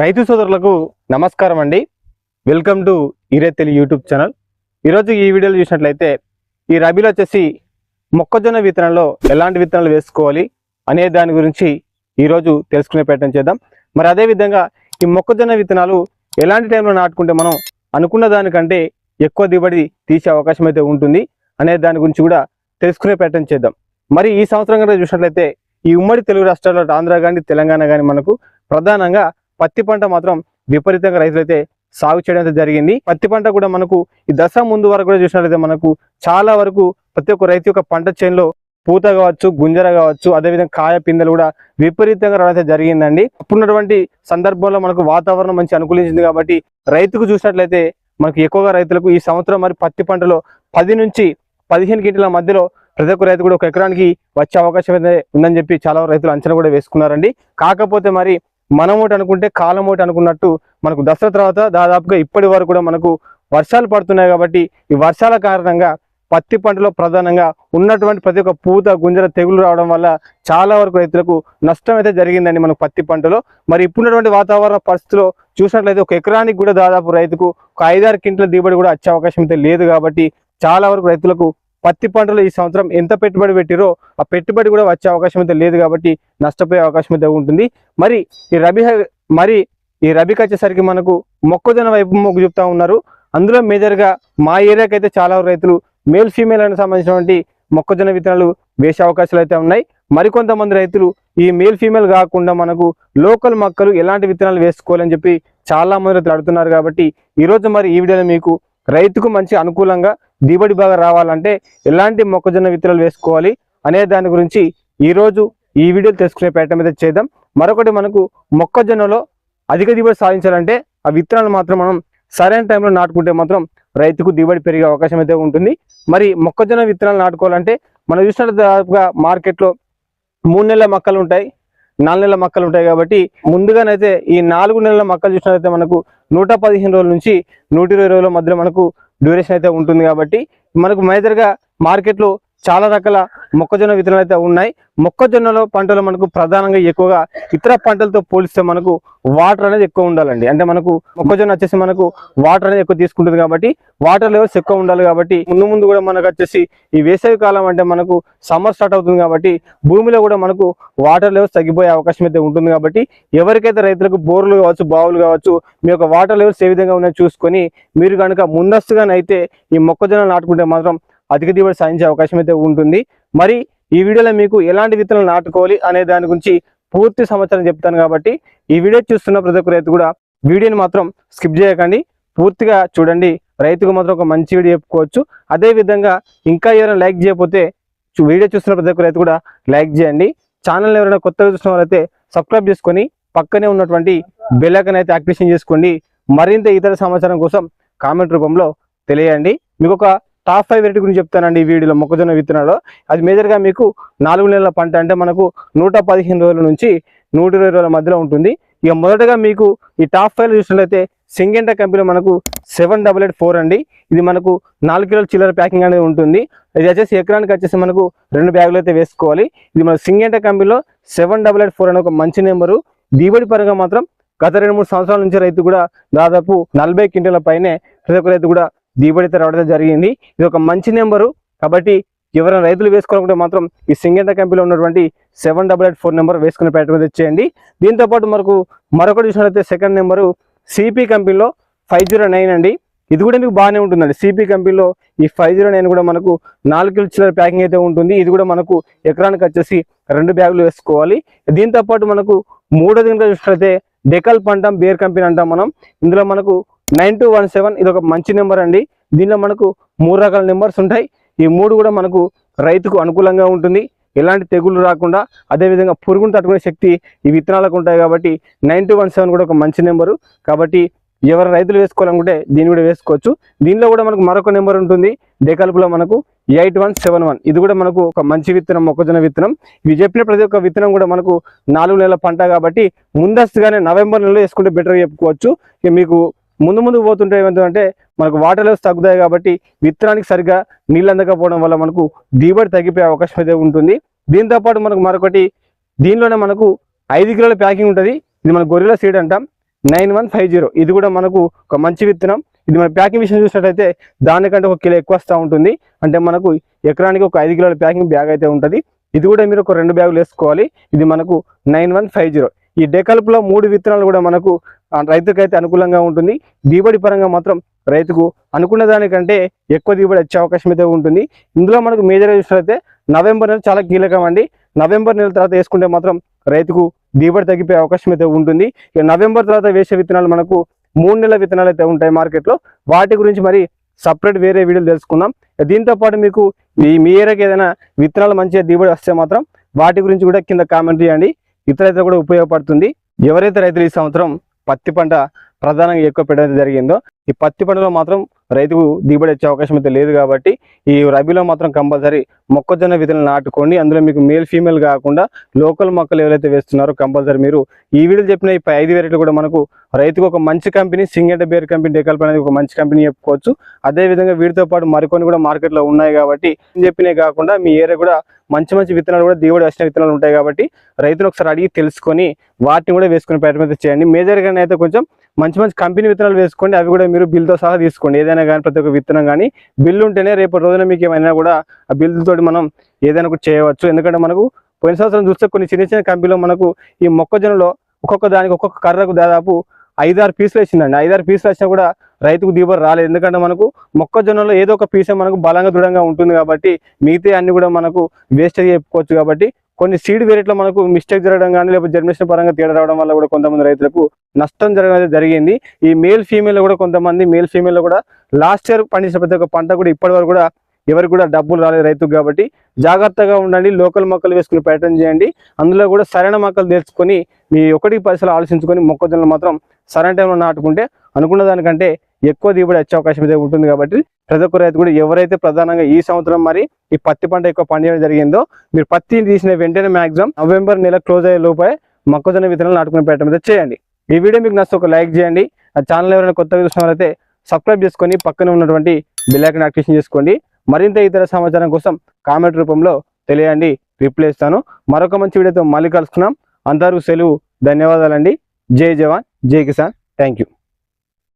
రైతు సోదరులకు నమస్కారం అండి. వెల్కమ్ టు ఈరేతెలి యూట్యూబ్ ఛానల్. ఈరోజు ఈ వీడియోలో చూసినట్లయితే ఈ రబీలో వచ్చేసి మొక్కజొన్న విత్తనంలో ఎలాంటి విత్తనాలు వేసుకోవాలి అనే దాని గురించి ఈరోజు తెలుసుకునే ప్రయత్నం చేద్దాం. మరి అదే విధంగా ఈ మొక్కజొన్న విత్తనాలు ఎలాంటి టైంలో నాటుకుంటే మనం అనుకున్న దానికంటే ఎక్కువ దిగుబడి తీసే అవకాశం అయితే ఉంటుంది అనే దాని గురించి కూడా తెలుసుకునే ప్రయత్నం చేద్దాం. మరి ఈ సంవత్సరం కనుక చూసినట్లయితే ఈ ఉమ్మడి తెలుగు రాష్ట్రాల్లో ఆంధ్ర కానీ తెలంగాణ కానీ మనకు ప్రధానంగా పత్తి పంట మాత్రం విపరీతంగా రైతులైతే సాగు చేయడం అయితే జరిగింది. పత్తి పంట కూడా మనకు ఈ దశ ముందు వరకు కూడా చూసినట్లయితే మనకు చాలా వరకు ప్రతి ఒక్క రైతు యొక్క పంట చేనులో పూత కావచ్చు గుంజర కావచ్చు అదేవిధంగా కాయ పిందెలు కూడా విపరీతంగా రావడం అయితే జరిగిందండి. అప్పుడున్నటువంటి సందర్భంలో మనకు వాతావరణం మంచి అనుకూలించింది కాబట్టి రైతుకు చూసినట్లయితే మనకు ఎక్కువగా రైతులకు ఈ సంవత్సరం మరి పత్తి పంటలో పది నుంచి పదిహేను గింటల మధ్యలో ప్రతి ఒక్క రైతు కూడా ఒక ఎకరానికి వచ్చే అవకాశం అయితే ఉందని చెప్పి చాలా రైతులు అంచనా కూడా వేసుకున్నారండి. కాకపోతే మరి మనం ఒకటి అనుకుంటే కాలం ఒకటి అనుకున్నట్టు మనకు దసరా తర్వాత దాదాపుగా ఇప్పటి వరకు కూడా మనకు వర్షాలు పడుతున్నాయి కాబట్టి ఈ వర్షాల కారణంగా పత్తి పంటలో ప్రధానంగా ఉన్నటువంటి ప్రతి ఒక్క పూత గుంజర తెగులు రావడం వల్ల చాలా వరకు రైతులకు నష్టం అయితే జరిగిందండి మనకు పత్తి పంటలో. మరి ఇప్పుడున్నటువంటి వాతావరణ పరిస్థితిలో చూసినట్లయితే ఒక ఎకరానికి కూడా దాదాపు రైతుకు ఒక ఐదారు క్వింటల దిగుబడి కూడా వచ్చే అవకాశం అయితే లేదు కాబట్టి చాలా వరకు రైతులకు పత్తి పంటలో ఈ సంవత్సరం ఎంత పెట్టుబడి పెట్టిరో ఆ పెట్టుబడి కూడా వచ్చే అవకాశం అయితే లేదు కాబట్టి నష్టపోయే అవకాశం అయితే ఉంటుంది. మరి ఈ రబీ మరి ఈ రబీకి వచ్చేసరికి మనకు మొక్కజొన్న వైపు మొగ్గు చూపుతా ఉన్నారు. అందులో మేజర్గా మా ఏరియాకి అయితే చాలా రైతులు మేల్ ఫీమేల్ అని సంబంధించినటువంటి మొక్కజొన్న విత్తనాలు వేసే అవకాశాలు అయితే ఉన్నాయి. మరికొంతమంది రైతులు ఈ మేల్ ఫీమేల్ కాకుండా మనకు లోకల్ మొక్కలు ఎలాంటి విత్తనాలు వేసుకోవాలని చెప్పి చాలా మంది రైతులు అడుగుతున్నారు కాబట్టి ఈరోజు మరి ఈ వీడియోలో మీకు రైతుకు మంచి అనుకూలంగా దిగుబడి బాగా రావాలంటే ఎలాంటి మొక్కజొన్న విత్తనాలు వేసుకోవాలి అనే దాని గురించి ఈరోజు ఈ వీడియో తెలుసుకునే ప్రయత్నం అయితే చేద్దాం. మరొకటి మనకు మొక్కజొన్నలో అధిక దిగుబడి సాధించాలంటే ఆ విత్తనాలు మాత్రం మనం సరైన టైంలో నాటుకుంటే మాత్రం రైతుకు దిగుబడి పెరిగే అవకాశం అయితే ఉంటుంది. మరి మొక్కజొన్న విత్తనాలు నాటుకోవాలంటే మనం చూసినట్టు దాదాపుగా మార్కెట్లో మూడు నెలల మొక్కలు ఉంటాయి. నాలుగు నెలల మొక్కలు ఉంటాయి కాబట్టి ముందుగానైతే ఈ నాలుగు నెలల మొక్కలు చూసినట్లయితే మనకు నూట పదిహేను రోజుల నుంచి నూట ఇరవై రోజుల మధ్యలో మనకు డ్యూరేషన్ అయితే ఉంటుంది కాబట్టి మనకు మేజర్గా మార్కెట్లో చాలా రకాల మొక్కజొన్న విత్తనాలు అయితే ఉన్నాయి. మొక్కజొన్నలో పంటలు మనకు ప్రధానంగా ఎక్కువగా ఇతర పంటలతో పోలిస్తే మనకు వాటర్ అనేది ఎక్కువ ఉండాలండి. అంటే మనకు మొక్కజొన్న వచ్చేసి మనకు వాటర్ అనేది ఎక్కువ తీసుకుంటుంది కాబట్టి వాటర్ లెవెల్స్ ఎక్కువ ఉండాలి కాబట్టి ముందు ముందు కూడా మనకు వచ్చేసి ఈ వేసవి కాలం అంటే మనకు సమ్మర్ స్టార్ట్ అవుతుంది కాబట్టి భూమిలో కూడా మనకు వాటర్ లెవెల్స్ తగ్గిపోయే అవకాశం అయితే ఉంటుంది కాబట్టి ఎవరికైతే రైతులకు బోర్లు కావచ్చు బావులు కావచ్చు మీ యొక్క వాటర్ లెవెల్స్ ఏ విధంగా ఉన్నాయో చూసుకొని మీరు కనుక ముందస్తుగానైతే ఈ మొక్కజొన్న నాటుకుంటే మాత్రం అధిక దిగుబడి సాధించే అవకాశం అయితే ఉంటుంది. మరి ఈ వీడియోలో మీకు ఎలాంటి విత్తనాలు నాటుకోవాలి అనే దాని గురించి పూర్తి సమాచారం చెప్తాను కాబట్టి ఈ వీడియో చూస్తున్న ప్రతి ఒక్క రైతు కూడా వీడియోని మాత్రం స్కిప్ చేయకండి. పూర్తిగా చూడండి. రైతుకు మాత్రం ఒక మంచి వీడియో చెప్పుకోవచ్చు. అదే విధంగా ఇంకా ఎవరైనా లైక్ చేయకపోతే వీడియో చూస్తున్న ప్రతి ఒక్క రైతు కూడా లైక్ చేయండి. ఛానల్ ఎవరైనా కొత్తగా చూసిన వారైతే సబ్స్క్రైబ్ చేసుకొని పక్కనే ఉన్నటువంటి బెల్లకన్ అయితే యాక్టివేషన్ చేసుకోండి. మరింత ఇతర సమాచారం కోసం కామెంట్ రూపంలో తెలియండి. మీకు ఒక టాప్ ఫైవ్ వెరైటీ గురించి చెప్తానండి ఈ వీడియోలో మొక్కజొన్న విత్తనాలు. అది మేజర్గా మీకు నాలుగు నెలల పంట అంటే మనకు నూట పదిహేను రోజుల నుంచి నూట ఇరవై రోజుల మధ్యలో ఉంటుంది. ఇక మొదటగా మీకు ఈ టాప్ ఫైవ్ చూసినట్లయితే సింగెంట కంపెనీలో మనకు సెవెన్ డబల్ ఎయిట్ ఫోర్ అండి. ఇది మనకు నాలుగు కిలోల చిల్లర ప్యాకింగ్ అనేది ఉంటుంది. ఇది వచ్చేసి ఎకరానికి వచ్చేసి మనకు రెండు బ్యాగులు అయితే వేసుకోవాలి. ఇది మన సింగెంట కంపెనీలో సెవెన్ డబల్ ఎయిట్ ఫోర్ అనే ఒక మంచి నెంబరు. దిగుబడి పరంగా మాత్రం గత రెండు మూడు సంవత్సరాల నుంచి రైతు కూడా దాదాపు నలభై క్వింటల పైనే ప్రతి ఒక్క రైతు కూడా దిగుబడి రావడం జరిగింది. ఇది ఒక మంచి నెంబరు. కాబట్టి ఎవరైనా రైతులు వేసుకోవాలనుకుంటే మాత్రం ఈ సింగెంట కంపెనీలో ఉన్నటువంటి seven double eight four number వేసుకునే ప్రయత్నం చేయండి. దీంతో పాటు మనకు మరొకటి చూసినట్లయితే సెకండ్ నెంబరు సిపి కంపెనీలో ఫైవ్ జీరో నైన్ అండి. ఇది కూడా మీకు బాగానే ఉంటుందండి. సిపి కంపెనీలో ఈ ఫైవ్ జీరో నైన్ కూడా మనకు నాలుగు కిలో చిల్లర ప్యాకింగ్ అయితే ఉంటుంది. ఇది కూడా మనకు ఎకరానికి వచ్చేసి రెండు బ్యాగులు వేసుకోవాలి. దీంతో పాటు మనకు మూడోది దిన చూసినట్లయితే డెకల్ పంటం బేర్ కంపెనీ అంటాం మనం. ఇందులో మనకు నైన్ టూ వన్ సెవెన్ ఇది ఒక మంచి నెంబర్ అండి. దీనిలో మనకు మూడు రకాల నెంబర్స్ ఉంటాయి. ఈ మూడు కూడా మనకు రైతుకు అనుకూలంగా ఉంటుంది. ఎలాంటి తెగులు రాకుండా అదేవిధంగా పురుగును తట్టుకునే శక్తి ఈ విత్తనాలకు ఉంటాయి కాబట్టి నైన్ టూ వన్ సెవెన్ కూడా ఒక మంచి నెంబరు. కాబట్టి ఎవరు రైతులు వేసుకోవాలనుకుంటే దీన్ని కూడా వేసుకోవచ్చు. దీనిలో కూడా మనకు మరొక నెంబర్ ఉంటుంది. డేకల్పులో మనకు ఎయిట్ వన్ సెవెన్ వన్. ఇది కూడా మనకు ఒక మంచి విత్తనం మొక్కజొన్న విత్తనం. ఇవి చెప్పిన ప్రతి ఒక్క విత్తనం కూడా మనకు నాలుగు నెలల పంట కాబట్టి ముందస్తుగానే నవంబర్ నెలలో వేసుకుంటే బెటర్ చెప్పుకోవచ్చు. మీకు ముందు ముందు పోతుంటే ఏమంటే మనకు వాటర్ లెవెల్స్ తగ్గుతాయి కాబట్టి విత్తనానికి సరిగ్గా నీళ్ళు అందకపోవడం వల్ల మనకు దిగుబడి తగ్గిపోయే అవకాశం అయితే ఉంటుంది. దీంతో పాటు మనకు మరొకటి దీనిలోనే మనకు ఐదు కిలోల ప్యాకింగ్ ఉంటుంది. ఇది మన గొర్రెల సీడ్ అంటాం. Nine one five zero. ఇది కూడా మనకు ఒక మంచి విత్తనం. ఇది మన ప్యాకింగ్ విషయం చూసినట్టయితే దానికంటే ఒక కిలో ఎక్కువ వస్తూ ఉంటుంది. అంటే మనకు ఎకరానికి ఒక ఐదు కిలోల ప్యాకింగ్ బ్యాగ్ అయితే ఉంటుంది. ఇది కూడా మీరు ఒక రెండు బ్యాగులు వేసుకోవాలి. ఇది మనకు నైన్ వన్ ఫైవ్ జీరో. ఈ డెకల్ప్లో మూడు విత్తనాలు కూడా మనకు రైతుకైతే అనుకూలంగా ఉంటుంది. దిగుబడి పరంగా మాత్రం రైతుకు అనుకున్న దానికంటే ఎక్కువ దిగుబడి వచ్చే అవకాశం అయితే ఉంటుంది. ఇందులో మనకు మేజర్గా చూసినట్లయితే నవంబర్ నెల చాలా కీలకం అండి. నవంబర్ నెల తర్వాత వేసుకుంటే మాత్రం రైతుకు దిగుబడి తగ్గిపోయే అవకాశం అయితే ఉంటుంది. ఇక నవంబర్ తర్వాత వేసే విత్తనాలు మనకు మూడు నెలల విత్తనాలు అయితే ఉంటాయి మార్కెట్లో. వాటి గురించి మరి సపరేట్ వేరే వీడియోలు తెలుసుకుందాం. దీంతో పాటు మీకు మీ మీ ఏరియాకి ఏదైనా విత్తనాలు మంచిగా దిగుబడి వస్తే మాత్రం వాటి గురించి కూడా కింద కామెంట్ చేయండి. ఇతర కూడా ఉపయోగపడుతుంది. ఎవరైతే రైతులు ఈ సంవత్సరం పత్తి పంట ప్రధానంగా ఎక్కువ పెట్టడం జరిగిందో ఈ పత్తి పంటలో మాత్రం రైతుకు దిగుబడి వచ్చే అవకాశం అయితే లేదు కాబట్టి ఈ రబీలో మాత్రం కంపల్సరీ మొక్కజొన్న విత్తనాలు నాటుకోండి. అందులో మీకు మేల్ ఫీమేల్ కాకుండా లోకల్ మొక్కలు ఎవరైతే వేస్తున్నారో కంపల్సరీ మీరు ఈ వీడియో చెప్పిన ఈ ఐదు వెరైటీలు కూడా మనకు రైతుకు ఒక మంచి company Syngenta Bayer company DeKalb అనేది ఒక మంచి కంపెనీ చెప్పుకోవచ్చు. అదే విధంగా వీటితో పాటు మరికొన్ని కూడా మార్కెట్లో ఉన్నాయి కాబట్టి చెప్పినవి కాకుండా మీ ఏరియా కూడా మంచి మంచి విత్తనాలు కూడా దిగుబడి వచ్చిన విత్తనాలు ఉంటాయి కాబట్టి రైతులు ఒకసారి అడిగి తెలుసుకొని వాటిని కూడా వేసుకునే ప్రయత్నం అయితే చేయండి. మేజర్గా అయితే కొంచెం మంచి మంచి కంపెనీ విత్తనాలు వేసుకోండి. అవి కూడా మీరు బిల్తో సహా తీసుకోండి. ఏదైనా కానీ ప్రతి ఒక్క విత్తనం కానీ బిల్లు ఉంటేనే రేపు రోజున మీకు ఏమైనా కూడా ఆ బిల్లుతో మనం ఏదైనా ఒకటి చేయవచ్చు. ఎందుకంటే మనకు పోయిన సంవత్సరం చూస్తే కొన్ని చిన్న చిన్న కంపెనీలో మనకు ఈ మొక్కజొన్నలో ఒక్కొక్క దానికి ఒక్కొక్క కర్రకు దాదాపు ఐదారు పీసులు వచ్చిందండి ఐదారు పీసులు వచ్చినా కూడా రైతుకు దిగుబడి రాలేదు. ఎందుకంటే మనకు మొక్కజొన్నలో ఏదో ఒక పీసే మనకు బలంగా దృఢంగా ఉంటుంది కాబట్టి మిగతా అన్ని కూడా మనకు వేస్ట్ చెప్పుకోవచ్చు కాబట్టి కొన్ని సీడ్ వెరైటీలో మనకు మిస్టేక్ జరగడం కానీ లేకపోతే జర్మినేషన్ పరంగా తేడా రావడం వల్ల కూడా కొంతమంది రైతులకు నష్టం జరగడం అయితే జరిగింది. ఈ మేల్ ఫీమేల్ కూడా కొంతమంది మేల్ ఫీమేల్ కూడా లాస్ట్ ఇయర్ పండించిన ప్రతి ఒక్క పంట కూడా ఇప్పటి వరకు కూడా ఎవరికి కూడా డబ్బులు రాలేదు రైతుకు కాబట్టి జాగ్రత్తగా ఉండండి. లోకల్ మొక్కలు వేసుకుని ప్రయత్నం చేయండి. అందులో కూడా సరైన మొక్కలు తెలుసుకొని మీ ఒకటి పైసలు ఆలోచించుకొని మొక్కజొన్నలు మాత్రం సరైన టైంలో నాటుకుంటే అనుకున్న దానికంటే ఎక్కువ దిగుబడి వచ్చే అవకాశం అయితే ఉంటుంది కాబట్టి ప్రతి ఒక్క రైతు కూడా ఎవరైతే ప్రధానంగా ఈ సంవత్సరం మరి ఈ పత్తి పంట ఎక్కువ పండించడం జరిగిందో మీరు పత్తి తీసిన వెంటనే మాక్సిమం నవంబర్ నెల క్లోజ్ అయ్యే లోపే మొక్కజొన్న విత్తనాలు నాటుకునే ప్రయత్నం అయితే చేయండి. ఈ వీడియో మీకు నచ్చితే ఒక లైక్ చేయండి. ఆ ఛానల్ ఎవరైనా కొత్తగా చూసినట్లయితే సబ్స్క్రైబ్ చేసుకొని పక్కన ఉన్నటువంటి బెల్ ఐకాన్ యాక్టివేషన్ చేసుకోండి. మరింత ఇతర సమాచారం కోసం కామెంట్ రూపంలో తెలియండి. రిప్లై ఇస్తాను. మరొక మంచి వీడియోతో మళ్ళీ కలుసుకున్నాం అందరూ సెలవు ధన్యవాదాలండి. జై జవాన్ జై కిసాన్. Thank you